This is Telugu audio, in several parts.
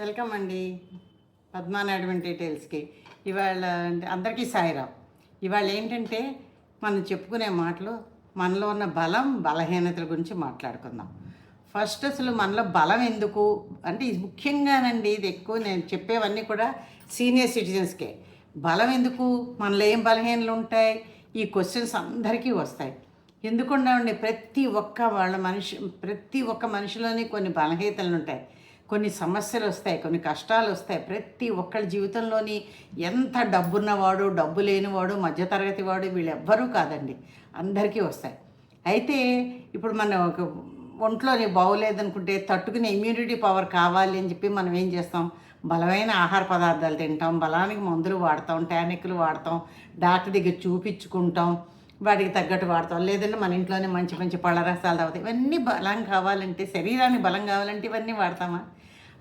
వెల్కమ్ అండి. పద్మానాయుడు డీటెయిల్స్కి. ఇవాళ అంటే అందరికీ సాయిరాం. ఇవాళ ఏంటంటే మనం చెప్పుకునే మాటలు మనలో ఉన్న బలం బలహీనతల గురించి మాట్లాడుకుందాం. ఫస్ట్ అసలు మనలో బలం ఎందుకు? అంటే ఇది ముఖ్యంగానండి ఇది ఎక్కువ నేను చెప్పేవన్నీ కూడా సీనియర్ సిటిజన్స్కే. బలం ఎందుకు? మనలో ఏం బలహీనలు ఉంటాయి? ఈ క్వశ్చన్స్ అందరికీ వస్తాయి. ఎందుకుండామండి ప్రతి ఒక్క వాళ్ళ మనిషి ప్రతి ఒక్క మనిషిలోని కొన్ని బలహీనతలు ఉంటాయి. కొన్ని సమస్యలు వస్తాయి కొన్ని కష్టాలు వస్తాయి ప్రతి ఒక్కరి జీవితంలోని ఎంత డబ్బున్నవాడు డబ్బు లేనివాడు మధ్యతరగతి వాడు వీళ్ళెవ్వరూ కాదండి. అందరికీ వస్తాయి. అయితే ఇప్పుడు మన ఒక ఒంట్లోని బాగోలేదనుకుంటే తట్టుకునే ఇమ్యూనిటీ పవర్ కావాలి అని చెప్పి మనం ఏం చేస్తాం? బలమైన ఆహార పదార్థాలు తింటాం బలానికి మందులు వాడతాం టానిక్లు వాడతాం డాక్టర్ దగ్గర చూపించుకుంటాం వాటికి తగ్గట్టు వాడతాం. లేదంటే మన ఇంట్లోనే మంచి మంచి పళ్ళ రసాలు తాగుతాయి. ఇవన్నీ బలం కావాలంటే శరీరానికి బలం కావాలంటే ఇవన్నీ వాడతామా?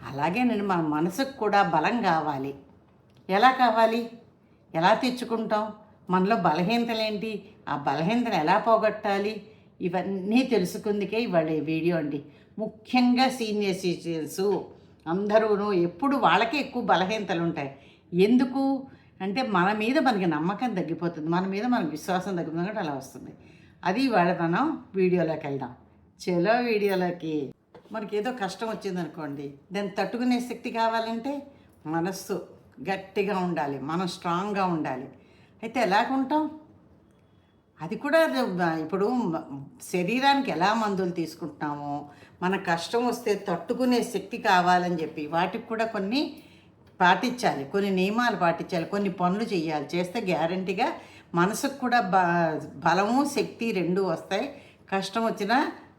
అలాగే నేను మన మనసుకు కూడా బలం కావాలి. ఎలా కావాలి? ఎలా తెచ్చుకుంటాం? మనలో బలహీనతలేంటి? ఆ బలహీనతను ఎలా పోగొట్టాలి? ఇవన్నీ తెలుసుకుందుకే ఇవాళ వీడియో అండి. ముఖ్యంగా సీనియర్ సిటిజన్స్ అందరూను ఎప్పుడు వాళ్ళకే ఎక్కువ బలహీనతలు ఉంటాయి. ఎందుకు? అంటే మన మీద మనకి నమ్మకం తగ్గిపోతుంది. మన మీద మనకి విశ్వాసం తగ్గిపోతుంది. అలా వస్తుంది. అది ఇవాళ మనం వీడియోలోకి వెళ్దాం. చలో వీడియోలోకి. మనకి ఏదో కష్టం వచ్చిందనుకోండి దాన్ని తట్టుకునే శక్తి కావాలంటే మనస్సు గట్టిగా ఉండాలి మనం స్ట్రాంగ్గా ఉండాలి. అయితే ఎలాగుంటాం అది కూడా ఇప్పుడు శరీరానికి ఎలా మందులు తీసుకుంటున్నామో మన కష్టం వస్తే తట్టుకునే శక్తి కావాలని చెప్పి వాటికి కూడా కొన్ని పాటించాలి కొన్ని నియమాలు పాటించాలి కొన్ని పనులు చేయాలి. చేస్తే గ్యారంటీగా మనసుకు కూడా బ బలము శక్తి రెండు వస్తాయి. కష్టం వచ్చినా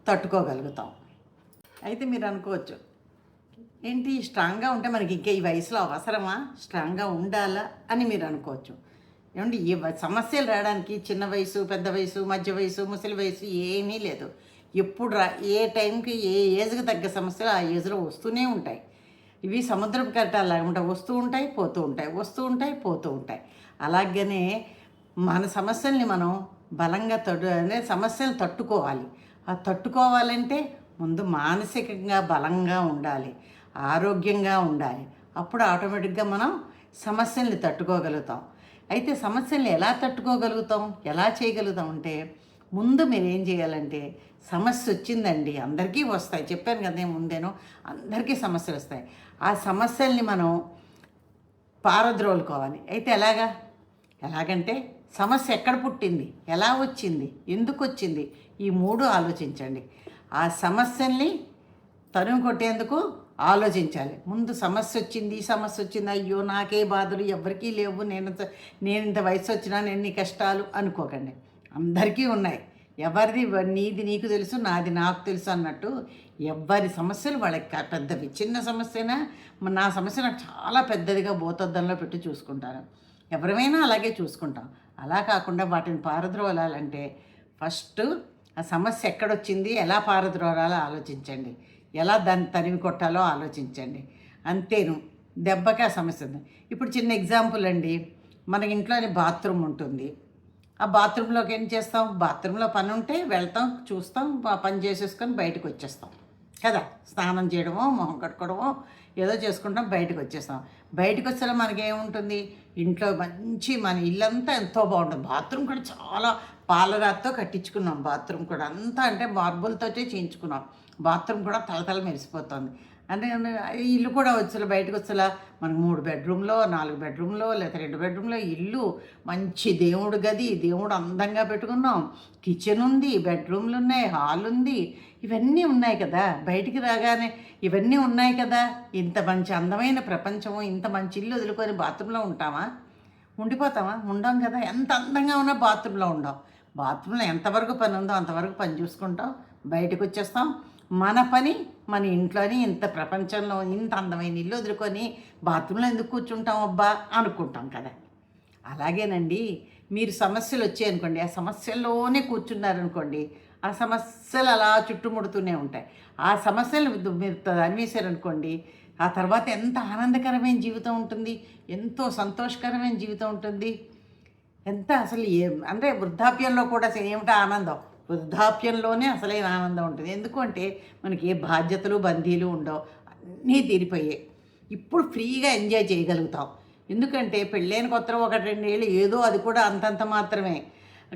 తట్టుకోగలుగుతాం. అయితే మీరు అనుకోవచ్చు. ఏంటి? స్ట్రాంగ్గా ఉంటే మనకి ఇంకా ఈ వయసులో అవసరమా? స్ట్రాంగ్గా ఉండాలా? అని మీరు అనుకోవచ్చు. ఏమండి? ఈ సమస్యలు రావడానికి చిన్న వయసు పెద్ద వయసు మధ్య వయసు ముసలి వయసు ఏమీ లేదు. ఎప్పుడు రా ఏ టైంకి ఏ ఏజ్కి తగ్గ సమస్యలు ఆ ఏజ్లో వస్తూనే ఉంటాయి. ఇవి సముద్రపు కట్టాలా ఉంటాయి వస్తూ ఉంటాయి పోతూ ఉంటాయి వస్తూ ఉంటాయి పోతూ ఉంటాయి. అలాగనే మన సమస్యల్ని మనం బలంగా తట్టు అనే సమస్యలు తట్టుకోవాలి. ఆ తట్టుకోవాలంటే ముందు మానసికంగా బలంగా ఉండాలి ఆరోగ్యంగా ఉండాలి. అప్పుడు ఆటోమేటిక్గా మనం సమస్యల్ని తట్టుకోగలుగుతాం. అయితే సమస్యల్ని ఎలా తట్టుకోగలుగుతాం? ఎలా చేయగలుగుతాం అంటే ముందు మీరు ఏం చేయాలంటే సమస్య వచ్చిందండి అందరికీ వస్తాయి. చెప్పాను కదా నేను అందరికీ సమస్యలు వస్తాయి. ఆ సమస్యల్ని మనం పారద్రోలుకోవాలి. అయితే ఎలాగా? ఎలాగంటే సమస్య ఎక్కడ పుట్టింది? ఎలా వచ్చింది? ఎందుకు వచ్చింది? ఈ మూడు ఆలోచించండి. ఆ సమస్యల్ని తరుము కొట్టేందుకు ఆలోచించాలి. ముందు సమస్య వచ్చింది ఈ సమస్య వచ్చింది అయ్యో నాకే బాధలు ఎవరికీ లేవు నేను నేను ఇంత వయసు వచ్చినా నేను కష్టాలు అనుకోకండి. అందరికీ ఉన్నాయి. ఎవరిది నీది నీకు తెలుసు నాది నాకు తెలుసు అన్నట్టు ఎవరి సమస్యలు వాళ్ళకి పెద్దవి. చిన్న సమస్యనా నా సమస్య నాకు చాలా పెద్దదిగా భూతద్దంలో పెట్టి చూసుకుంటాను. ఎవరిమైనా అలాగే చూసుకుంటాం. అలా కాకుండా వాటిని పారద్రోలాలంటే ఫస్ట్ ఆ సమస్య ఎక్కడొచ్చింది ఎలా పారద్రోలాలో ఆలోచించండి. ఎలా దాన్ని తరిమి కొట్టాలో ఆలోచించండి. అంతేను దెబ్బకి ఆ సమస్య ఉంది. ఇప్పుడు చిన్న ఎగ్జాంపుల్ అండి మన ఇంట్లోనే బాత్రూమ్ ఉంటుంది. ఆ బాత్రూంలోకి ఏం చేస్తాం? బాత్రూంలో పని ఉంటే వెళ్తాం చూస్తాం పని చేసేసుకొని బయటకు వచ్చేస్తాం కదా? స్నానం చేయడమో మొహం కట్టుకోవడమో ఏదో చేసుకుంటాం బయటకు వచ్చేస్తాం బయటకు వచ్చేలా మనకి ఏముంటుంది ఇంట్లో మంచి మన ఇల్లంతా ఎంతో బాగుంటుంది. బాత్రూమ్ కూడా చాలా పాలరాతితో కట్టించుకున్నాం బాత్రూమ్ కూడా. అంతా అంటే మార్బుల్తోటే చేయించుకున్నాం. బాత్రూమ్ కూడా తలతల మెరిసిపోతుంది. అంటే ఇల్లు కూడా వచ్చేలా బయటకు వచ్చేలా మనకు మూడు బెడ్రూమ్లో నాలుగు బెడ్రూమ్లో లేదా రెండు బెడ్రూమ్లో ఇల్లు. మంచి దేవుడు గది దేవుడు అందంగా పెట్టుకున్నాం. కిచెన్ ఉంది బెడ్రూమ్లు ఉన్నాయి హాల్ ఉంది. ఇవన్నీ ఉన్నాయి కదా. బయటికి రాగానే ఇవన్నీ ఉన్నాయి కదా. ఇంత మంచి అందమైన ప్రపంచము ఇంత మంచి ఇల్లు వదులుకొని బాత్రూంలో ఉంటామా? ఉండిపోతామా? ఉండం కదా. ఎంత అందంగా ఉన్నా బాత్రూంలో ఉండం. బాత్రూంలో ఎంతవరకు పని ఉందో అంతవరకు పని చూసుకుంటాం. బయటకు వచ్చేస్తాం. మన పని మన ఇంట్లోని ఇంత ప్రపంచంలో ఇంత అందమైన ఇల్లు వదులుకొని బాత్రూంలో ఎందుకు కూర్చుంటాం అబ్బా అనుకుంటాం కదా. అలాగేనండి. మీరు సమస్యలు వచ్చాయనుకోండి ఆ సమస్యల్లోనే కూర్చున్నారనుకోండి ఆ సమస్యలు అలా చుట్టుముడుతూనే ఉంటాయి. ఆ సమస్యలు మీరు అన్వేశారనుకోండి ఆ తర్వాత ఎంత ఆనందకరమైన జీవితం ఉంటుంది ఎంతో సంతోషకరమైన జీవితం ఉంటుంది. ఎంత అసలు ఏ అంటే వృద్ధాప్యంలో కూడా అసలు ఏమిటా ఆనందం? వృద్ధాప్యంలోనే అసలైన ఆనందం ఉంటుంది. ఎందుకంటే మనకి ఏ బాధ్యతలు బందీలు ఉండవు. అన్నీ తీరిపోయాయి. ఇప్పుడు ఫ్రీగా ఎంజాయ్ చేయగలుగుతాం. ఎందుకంటే పెళ్ళైన కొత్త ఒకటి రెండేళ్ళు ఏదో అది కూడా అంతంత మాత్రమే.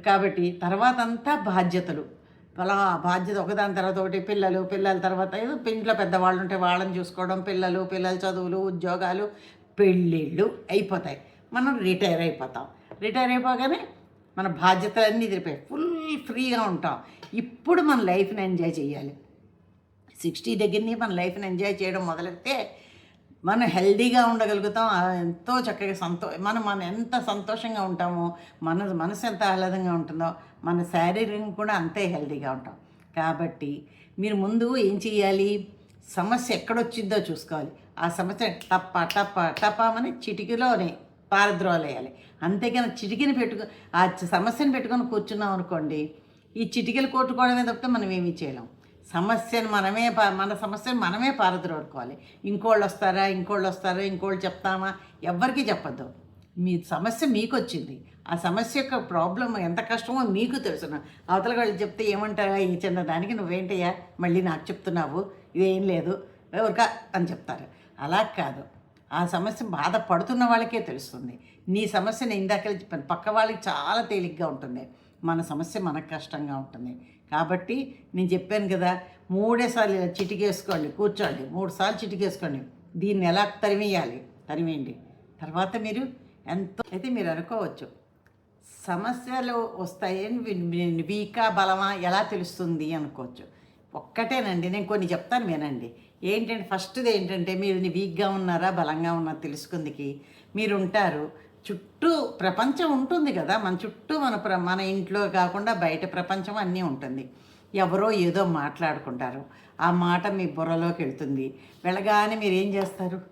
కాబట్టి తర్వాత అంతా బాధ్యతలు. అలా బాధ్యత ఒకదాని తర్వాత ఒకటి పిల్లలు పిల్లల తర్వాత ఏదో ఇంట్లో పెద్దవాళ్ళు ఉంటే వాళ్ళని చూసుకోవడం పిల్లలు పిల్లల చదువులు ఉద్యోగాలు పెళ్ళిళ్ళు అయిపోతాయి. మనం రిటైర్ అయిపోతాం. రిటైర్ అయిపోగానే మన బాధ్యతలన్నీ తిరిపాయి ఫుల్ ఫ్రీగా ఉంటాం. ఇప్పుడు మన లైఫ్ని ఎంజాయ్ చేయాలి. సిక్స్టీ దగ్గరని మన లైఫ్ని ఎంజాయ్ చేయడం మొదలెడితే మనం హెల్దీగా ఉండగలుగుతాం. ఎంతో చక్కగా సంతో మనం మనం ఎంత సంతోషంగా ఉంటామో మన మనసు ఎంత ఆహ్లాదంగా ఉంటుందో మన శారీరకం కూడా అంతే హెల్దీగా ఉంటాం. కాబట్టి మీరు ముందు ఏం చేయాలి? సమస్య ఎక్కడొచ్చిందో చూసుకోవాలి. ఆ సమస్య టప్ప టప్ప టపామని చిటికలోనే పారద్రోలేయాలి అంతేగాని చిటికిని పెట్టుకు ఆ సమస్యను పెట్టుకొని కూర్చున్నాం అనుకోండి ఈ చిటికలు కొట్టుకోవడమే తప్పితే మనం ఏమీ చేయలేం. సమస్యను మనమే పా- మన సమస్యను మనమే పారద్రోడుకోవాలి ఇంకోళ్ళు వస్తారా ఇంకోళ్ళు వస్తారా ఇంకోళ్ళు చెప్తామా? ఎవ్వరికీ చెప్పద్దు. మీ సమస్య మీకు వచ్చింది ఆ సమస్య యొక్క ప్రాబ్లం ఎంత కష్టమో మీకు తెలుసును. అవతల వాళ్ళు చెప్తే ఏమంటారా ఈ చిన్న దానికి నువ్వేంటయ్యా? మళ్ళీ నాకు చెప్తున్నావు. ఇదేం లేదు. ఎవరికా అని చెప్తారు. అలా కాదు. ఆ సమస్య బాధపడుతున్న వాళ్ళకే తెలుస్తుంది. నీ సమస్య నేను ఇందాక చెప్పాను పక్క వాళ్ళకి చాలా తేలిగ్గా ఉంటుంది. మన సమస్య మనకు కష్టంగా ఉంటుంది. కాబట్టి నేను చెప్పాను కదా మూడేసార్లు ఇలా చిటికేసుకోండి కూర్చోండి మూడు సార్లు చిటికేసుకోండి. దీన్ని ఎలా తరిమేయాలి? తరిమేయండి. తర్వాత మీరు ఎంతో అయితే మీరు అనుకోవచ్చు. సమస్యలు వస్తాయని వీకా బలమా? ఎలా తెలుస్తుంది అనుకోవచ్చు. ఒక్కటేనండి నేను కొన్ని చెప్తాను వినండి. ఏంటంటే ఫస్ట్ది ఏంటంటే మీరు వీక్గా ఉన్నారా బలంగా ఉన్నారా తెలుసుకుందికి. మీరు ఉంటారు చుట్టూ ప్రపంచం ఉంటుంది కదా. మన చుట్టూ మన ప్ర మన ఇంట్లో కాకుండా బయట ప్రపంచం అన్నీ ఉంటుంది. ఎవరో ఏదో మాట్లాడుకుంటారు. ఆ మాట మీ బుర్రలోకి వెళ్తుంది. వెళ్ళగానే మీరు ఏం చేస్తారు?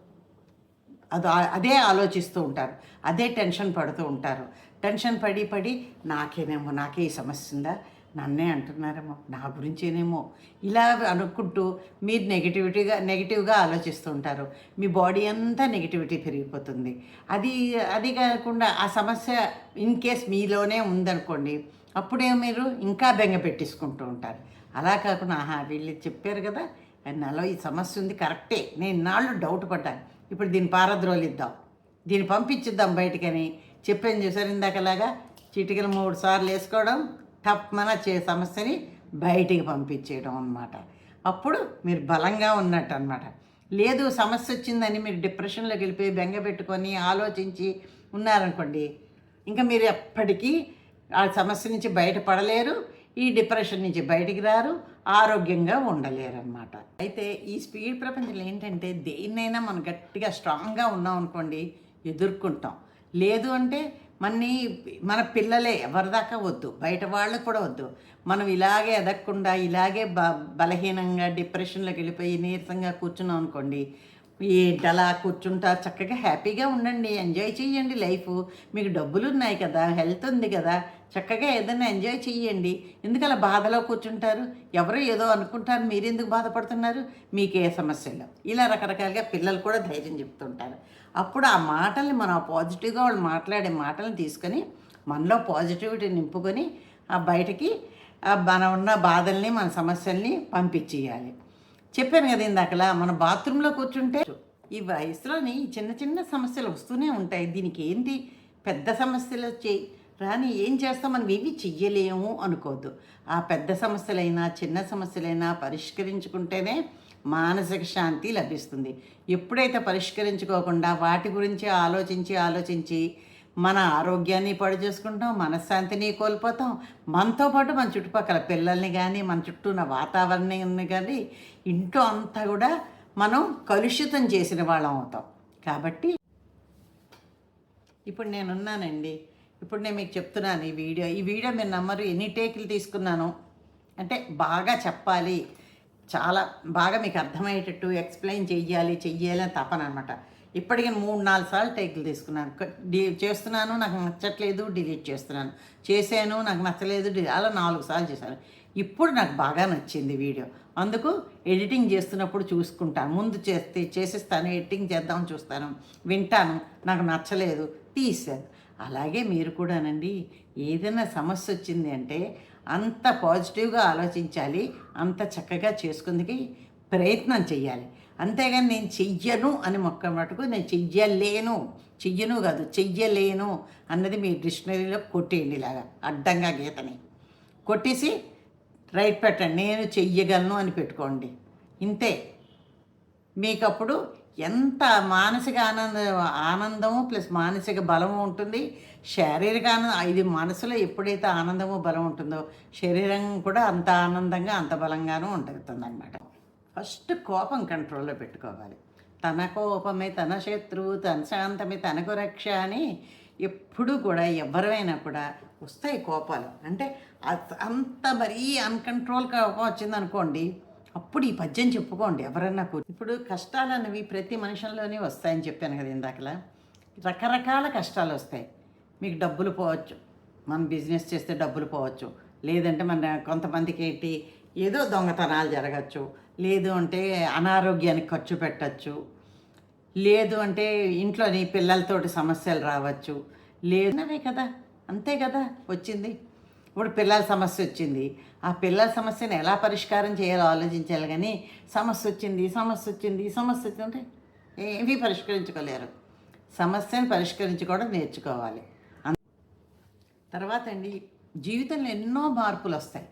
అది అదే ఆలోచిస్తూ ఉంటారు. అదే టెన్షన్ పడుతూ ఉంటారు. టెన్షన్ పడి పడి నాకేనేమో నాకే ఈ సమస్య ఉందా? నన్నే అంటున్నారేమో నా గురించేనేమో ఇలా అనుకుంటూ మీరు నెగిటివిటీగా నెగిటివ్గా ఆలోచిస్తూ ఉంటారు. మీ బాడీ అంతా నెగిటివిటీ పెరిగిపోతుంది. అది అది కాకుండా ఆ సమస్య ఇన్ కేస్ మీలోనే ఉందనుకోండి అప్పుడే మీరు ఇంకా బెంగ పెట్టేసుకుంటూ ఉంటారు. అలా కాకుండా ఆహా వీళ్ళు చెప్పారు కదా నాలో ఈ సమస్య ఉంది కరెక్టే నేను నాళ్ళు డౌట్ పడ్డాను. ఇప్పుడు దీన్ని పారద్రోలిద్దాం దీన్ని పంపించిద్దాం బయటకని చెప్పాను చూసారు ఇందాకలాగా? చిటికలు మూడు సార్లు వేసుకోవడం తప్పన చే సమస్యని బయటికి పంపించేయడం అనమాట అప్పుడు మీరు బలంగా ఉన్నట్టు అనమాట లేదు సమస్య వచ్చిందని మీరు డిప్రెషన్లోకి వెళ్ళిపోయి బెంగ పెట్టుకొని ఆలోచించి ఉన్నారనుకోండి ఇంకా మీరు ఎప్పటికీ ఆ సమస్య నుంచి బయటపడలేరు ఈ డిప్రెషన్ నుంచి బయటికి రారు ఆరోగ్యంగా ఉండలేరు అనమాట అయితే ఈ స్పీడ్ ప్రపంచంలో ఏంటంటే దేన్నైనా మనం గట్టిగా స్ట్రాంగ్గా ఉన్నాం అనుకోండి ఎదుర్కొంటాం. లేదు అంటే మన్ని మన పిల్లలే ఎవరిదాకా వద్దు. బయట వాళ్ళకు కూడా వద్దు. మనం ఇలాగే ఎదగకుండా ఇలాగే బ బలహీనంగా డిప్రెషన్లోకి వెళ్ళిపోయి నీరసంగా కూర్చున్నాం అనుకోండి ఏంటలా కూర్చుంటా? చక్కగా హ్యాపీగా ఉండండి. ఎంజాయ్ చేయండి లైఫ్. మీకు డబ్బులు ఉన్నాయి కదా హెల్త్ ఉంది కదా చక్కగా ఏదైనా ఎంజాయ్ చేయండి ఎందుకు అలా బాధలో కూర్చుంటారు? ఎవరో ఏదో అనుకుంటారు మీరు ఎందుకు బాధపడుతున్నారు? మీకే సమస్యలు. ఇలా రకరకాలుగా పిల్లలు కూడా ధైర్యం చెప్తుంటారు. అప్పుడు ఆ మాటల్ని మనం పాజిటివ్గా వాళ్ళు మాట్లాడే మాటలను తీసుకొని మనలో పాజిటివిటీ నింపుకొని ఆ బయటికి మన ఉన్న బాధల్ని మన సమస్యల్ని పంపించేయాలి. చెప్పాను కదా ఇందాకలా మన బాత్రూంలో కూర్చుంటే ఈ వయసులోని చిన్న చిన్న సమస్యలు వస్తూనే ఉంటాయి. దీనికి ఏంటి పెద్ద సమస్యలు వచ్చాయి రాని ఏం చేస్తాం? మనం ఏమి చెయ్యలేము అనుకోవద్దు ఆ పెద్ద సమస్యలైనా చిన్న సమస్యలైనా పరిష్కరించుకుంటేనే మానసిక శాంతి లభిస్తుంది. ఎప్పుడైతే పరిష్కరించుకోకుండా వాటి గురించి ఆలోచించి ఆలోచించి మన ఆరోగ్యాన్ని పాడు చేసుకుంటాం మనశ్శాంతిని కోల్పోతాం. మనతో పాటు మన చుట్టుపక్కల పిల్లల్ని కానీ మన చుట్టూ ఉన్న వాతావరణాన్ని కానీ ఇంట్లో అంతా కూడా మనం కలుషితం చేసిన వాళ్ళం అవుతాం. కాబట్టి ఇప్పుడు నేనున్నానండి. ఇప్పుడు నేను మీకు చెప్తున్నాను ఈ వీడియో. ఈ వీడియో మీరు నమ్మరు ఎన్ని టేకులు తీసుకున్నాను? అంటే బాగా చెప్పాలి. చాలా బాగా మీకు అర్థమయ్యేటట్టు ఎక్స్ప్లెయిన్ చెయ్యాలి చెయ్యాలి అని తపన ఇప్పటికి మూడు నాలుగు సార్లు టేకులు తీసుకున్నాను. డి చేస్తున్నాను నాకు నచ్చట్లేదు డిలీట్ చేస్తున్నాను. చేశాను నాకు నచ్చలేదు డి- అలా నాలుగు సార్లు చేశాను. ఇప్పుడు నాకు బాగా నచ్చింది వీడియో. అందుకు ఎడిటింగ్ చేస్తున్నప్పుడు చూసుకుంటాను. ముందు చేస్తే చేసేస్తాను ఎడిటింగ్ చేద్దాం చూస్తాను. వింటాను నాకు నచ్చలేదు తీసాను అలాగే మీరు కూడానండి ఏదైనా సమస్య వచ్చింది అంటే అంత పాజిటివ్గా ఆలోచించాలి అంత చక్కగా చేసుకుందికి ప్రయత్నం చేయాలి అంతేగాని నేను చెయ్యను అని మొక్క మటుకు నేను చెయ్యలేను చెయ్యను కాదు చెయ్యలేను అన్నది మీ డిక్షనరీలో కొట్టేయండి ఇలాగా అడ్డంగా గీతని. కొట్టేసి రైట్ పెట్టండి నేను చెయ్యగలను అని పెట్టుకోండి. ఇంతే. మీకు అప్పుడు ఎంత మానసిక ఆనంద ఆనందము ప్లస్ మానసిక బలము ఉంటుంది శారీరక ఆనందం ఇది మనసులో ఎప్పుడైతే ఆనందము బలం ఉంటుందో శరీరం కూడా అంత ఆనందంగా అంత బలంగానూ ఉంటుంది అనమాట ఫస్ట్ కోపం కంట్రోల్లో పెట్టుకోవాలి. తన కోపమే తన శత్రువు తన శాంతమే తనకు రక్ష అని ఎప్పుడు కూడా ఎవరైనా కూడా వస్తాయి కోపాలు. అంటే అంత మరీ అన్కంట్రోల్ కోపం వచ్చిందనుకోండి అప్పుడు ఈ పద్యం చెప్పుకోండి ఎవరన్నా కూ- ఇప్పుడు కష్టాలు అనేవి ప్రతి మనుషుల్లోనే వస్తాయని చెప్పాను కదా ఇందాకలా. రకరకాల కష్టాలు వస్తాయి. మీకు డబ్బులు పోవచ్చు. మనం బిజినెస్ చేస్తే డబ్బులు పోవచ్చు. లేదంటే మన కొంతమందికి ఏంటి ఏదో దొంగతనాలు జరగచ్చు. లేదు అంటే అనారోగ్యానికి ఖర్చు పెట్టచ్చు. లేదు అంటే ఇంట్లోని పిల్లలతోటి సమస్యలు రావచ్చు. లేదనవే కదా అంతే కదా వచ్చింది. ఇప్పుడు పిల్లల సమస్య వచ్చింది. ఆ పిల్లల సమస్యను ఎలా పరిష్కారం చేయాలో ఆలోచించాలి కానీ సమస్య వచ్చింది సమస్య వచ్చింది సమస్య వచ్చిందంటే ఏమీ పరిష్కరించుకోలేరు. సమస్యను పరిష్కరించుకోవడం నేర్చుకోవాలి. తర్వాత అండి జీవితంలో ఎన్నో మార్పులు వస్తాయి.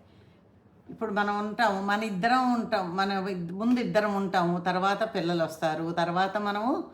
ఇప్పుడు మనం ఉంటాము మన ఇద్దరం ఉంటాం మన ముందు ఇద్దరం ఉంటాము తర్వాత పిల్లలు వస్తారు తర్వాత మనము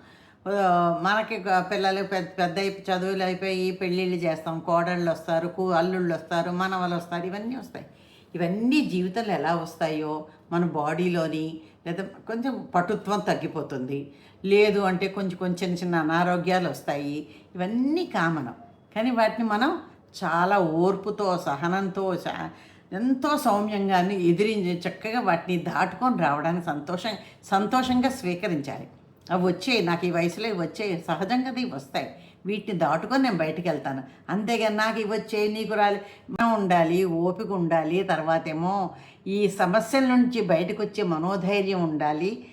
మనకి పిల్లలు పెద్ద పెద్ద చదువులు అయిపోయి పెళ్ళిళ్ళు చేస్తాం కోడళ్ళు వస్తారు కూ అల్లుళ్ళు వస్తారు మనవలు వస్తారు ఇవన్నీ వస్తాయి. ఇవన్నీ జీవితంలో ఎలా వస్తాయో మన బాడీలోని లేదా కొంచెం పటుత్వం తగ్గిపోతుంది. లేదు అంటే కొంచెం కొంచెం చిన్న చిన్న అనారోగ్యాలు వస్తాయి. ఇవన్నీ కామనం. కానీ వాటిని మనం చాలా ఓర్పుతో సహనంతో చా- ఎంతో సౌమ్యంగా ఎదిరించి చక్కగా వాటిని దాటుకొని రావడానికి సంతోషం సంతోషంగా స్వీకరించాలి. అవి వచ్చే నాకు ఈ వయసులో ఇవి సహజంగా ఇవి వస్తాయి. వీటిని దాటుకొని నేను బయటికి వెళ్తాను. అంతేగాని నాకు ఇవి నీకు రాలి. మనం ఉండాలి ఓపిక ఉండాలి తర్వాత ఏమో ఈ సమస్యల నుంచి బయటకు వచ్చే మనోధైర్యం ఉండాలి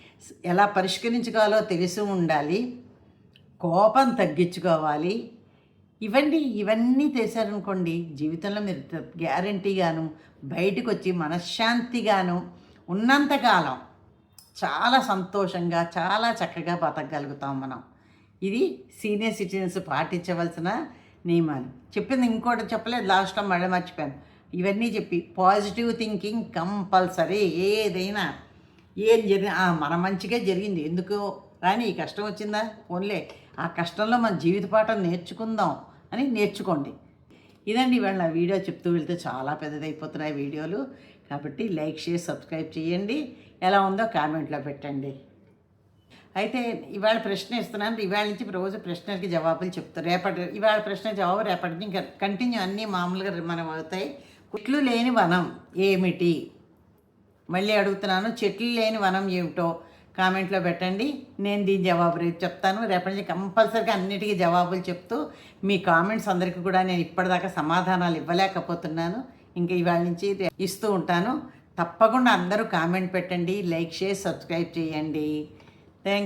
ఎలా పరిష్కరించుకోవాలో తెలిసి ఉండాలి కోపం తగ్గించుకోవాలి ఇవన్నీ ఇవన్నీ చేశారనుకోండి జీవితంలో మీరు గ్యారంటీగాను బయటకు వచ్చి మనశ్శాంతిగాను ఉన్నంతకాలం చాలా సంతోషంగా చాలా చక్కగా బతకగలుగుతాం మనం. ఇది సీనియర్ సిటిజన్స్ పాటించవలసిన నియమాలు. చెప్పింది ఇంకోటి చెప్పలేదు లాస్ట్లో మళ్ళీ మర్చిపోయాను. ఇవన్నీ చెప్పి పాజిటివ్ థింకింగ్ కంపల్సరీ ఏదైనా ఏం జరిగిన మన మంచిగా జరిగింది. ఎందుకు రాని ఈ కష్టం వచ్చిందా? ఓన్లే ఆ కష్టంలో మన జీవిత పాఠం నేర్చుకుందాం. అని నేర్చుకోండి. ఇదండి ఇవాళ వీడియో చెప్తూ వెళ్తే చాలా పెద్దదైపోతున్నాయి వీడియోలు. కాబట్టి లైక్ షేర్ సబ్స్క్రైబ్ చేయండి. ఎలా ఉందో కామెంట్లో పెట్టండి. అయితే ఇవాళ ప్రశ్న ఇస్తున్నాను ఇవాళ నుంచి రోజు ప్రశ్నలకి జవాబులు చెప్తారు రేపటి ఇవాళ ప్రశ్న జవాబు రేపటి నుంచి ఇంకా కంటిన్యూ అన్నీ మామూలుగా మనం అవుతాయి. కుట్లు లేని వనం ఏమిటి? మళ్ళీ అడుగుతున్నాను. చెట్లు లేని వనం ఏమిటో? కామెంట్లో పెట్టండి. నేను దీని జవాబు రేపు చెప్తాను. రేపటి నుంచి కంపల్సరీగా అన్నిటికీ జవాబులు చెప్తూ మీ కామెంట్స్ అందరికీ కూడా నేను ఇప్పటిదాకా సమాధానాలు ఇవ్వలేకపోతున్నాను. ఇంకా ఇవాళ నుంచి ఇస్తూ ఉంటాను. తప్పకుండా అందరూ కామెంట్ పెట్టండి లైక్ చేసి సబ్స్క్రైబ్ చేయండి. థ్యాంక్